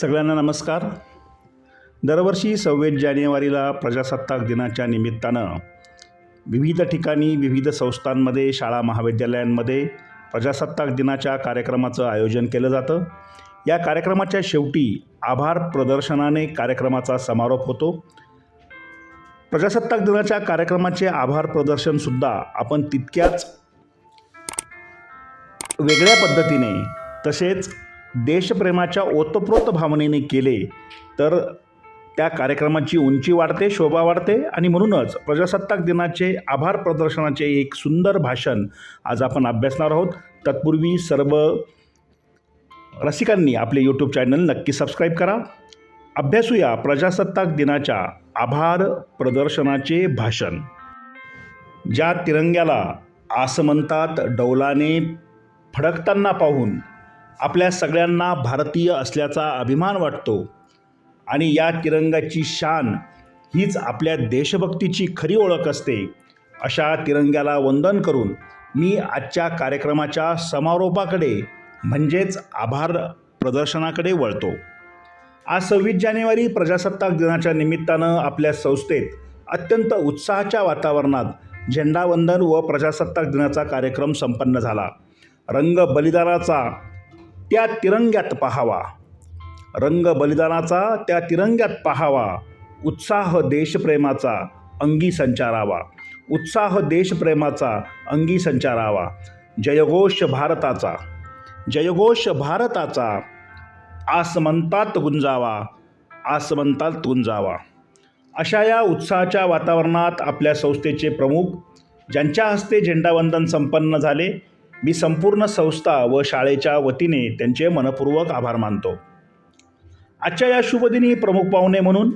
सगळ्यांना नमस्कार. दरवर्षी सव्वीस जानेवारीला प्रजासत्ताक दिनाच्या निमित्तानं विविध ठिकाणी विविध संस्थांमध्ये शाळा महाविद्यालयांमध्ये प्रजासत्ताक दिनाच्या कार्यक्रमाचं आयोजन केलं जातं. या कार्यक्रमाच्या शेवटी आभार प्रदर्शनाने कार्यक्रमाचा समारोप होतो. प्रजासत्ताक दिनाच्या कार्यक्रमाचे आभार प्रदर्शनसुद्धा आपण तितक्याच वेगळ्या पद्धतीने तसेच देशप्रेमाच्या ओतप्रोत भावनेने केले तर त्या कार्यक्रमाची उंची वाढते शोभा वाढते आणि म्हणूनच प्रजासत्ताक दिनाचे आभार प्रदर्शनाचे एक सुंदर भाषण आज आपण अभ्यासणार आहोत. तत्पूर्वी सर्व रसिकांनी आपले यूट्यूब चॅनल नक्की सबस्क्राईब करा. अभ्यासूया प्रजासत्ताक दिनाच्या आभार प्रदर्शनाचे भाषण. ज्या तिरंग्याला आसमंतात डौलाने फडकताना पाहून आपल्या सगळ्यांना भारतीय असल्याचा अभिमान वाटतो. आणि या तिरंगाची शान हीच आपल्या देशभक्तीची खरी ओळख असते. अशा तिरंग्याला वंदन करून मी आजच्या कार्यक्रमाच्या समारोपाकडे म्हणजेच आभार प्रदर्शनाकडे वळतो. आज सव्वीस जानेवारी प्रजासत्ताक दिनाच्या निमित्तानं आपल्या संस्थेत अत्यंत उत्साहाच्या वातावरणात झेंडावंदन व प्रजासत्ताक दिनाचा कार्यक्रम संपन्न झाला. रंग बलिदानाचा त्या तिरंग्यात पहावा. रंग बलिदानाचा त्या तिरंग्यात पाहावा. उत्साह देशप्रेमाचा अंगी संचारावा. उत्साह देशप्रेमाचा अंगी संचारावा. जयघोष भारताचा जयघोष भारताचा आसमंतात गुंजावा आसमंतात गुंजावा. अशा या उत्साहाच्या वातावरणात आपल्या संस्थेचे प्रमुख ज्यांच्या हस्ते झेंडावंदन संपन्न झाले मी संपूर्ण संस्था व शाळेच्या वतीने त्यांचे मनपूर्वक आभार मानतो. आजच्या या शुभदिनी प्रमुख पाहुणे म्हणून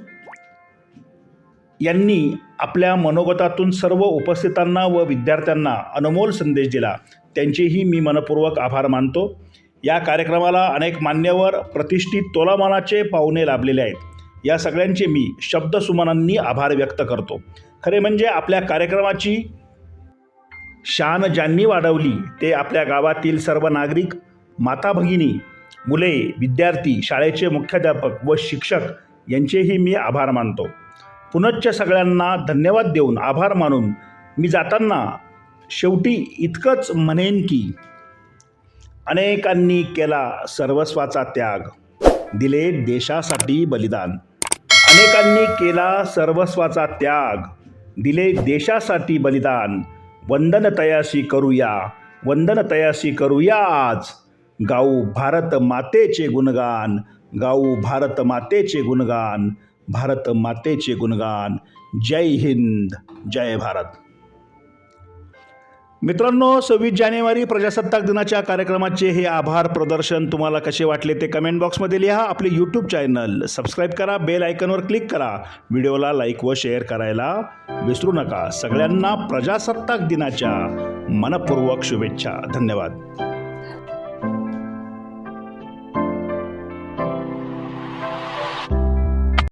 यांनी आपल्या मनोगतातून सर्व उपस्थितांना व विद्यार्थ्यांना अनमोल संदेश दिला. त्यांचेही मी मनपूर्वक आभार मानतो. या कार्यक्रमाला अनेक मान्यवर प्रतिष्ठित तोलामानाचे पाहुणे लाभलेले आहेत. या सगळ्यांचे मी शब्दसुमनांनी आभार व्यक्त करतो. खरे म्हणजे आपल्या कार्यक्रमाची शान ज्यांनी वाढवली ते आपल्या गावातील सर्व नागरिक माता भगिनी मुले विद्यार्थी शाळेचे मुख्याध्यापक व शिक्षक यांचेही मी आभार मानतो. पुनश्च सगळ्यांना धन्यवाद देऊन आभार मानून मी जाताना शेवटी इतकंच म्हणेन की अनेकांनी केला सर्वस्वाचा त्याग दिले देशासाठी बलिदान. अनेकांनी केला सर्वस्वाचा त्याग दिले देशासाठी बलिदान. वंदन तयाशी करूया वंदन तयाशी करूया आज गाऊ भारत मातेचे गुणगान गाऊ भारत मातेचे गुणगान भारत मातेचे गुणगान. जय हिंद जय भारत. मित्रांनो सव्वीस जानेवारी प्रजासत्ताक दिनाच्या कार्यक्रमाचे हे आभार प्रदर्शन तुम्हाला कसे वाटले ते कमेंट बॉक्समध्ये लिहा. आपले यूट्यूब चॅनल सबस्क्राईब करा बेल आयकनवर क्लिक करा. व्हिडिओला लाईक व शेअर करायला विसरू नका. सगळ्यांना प्रजासत्ताक दिनाच्या मनपूर्वक शुभेच्छा. धन्यवाद.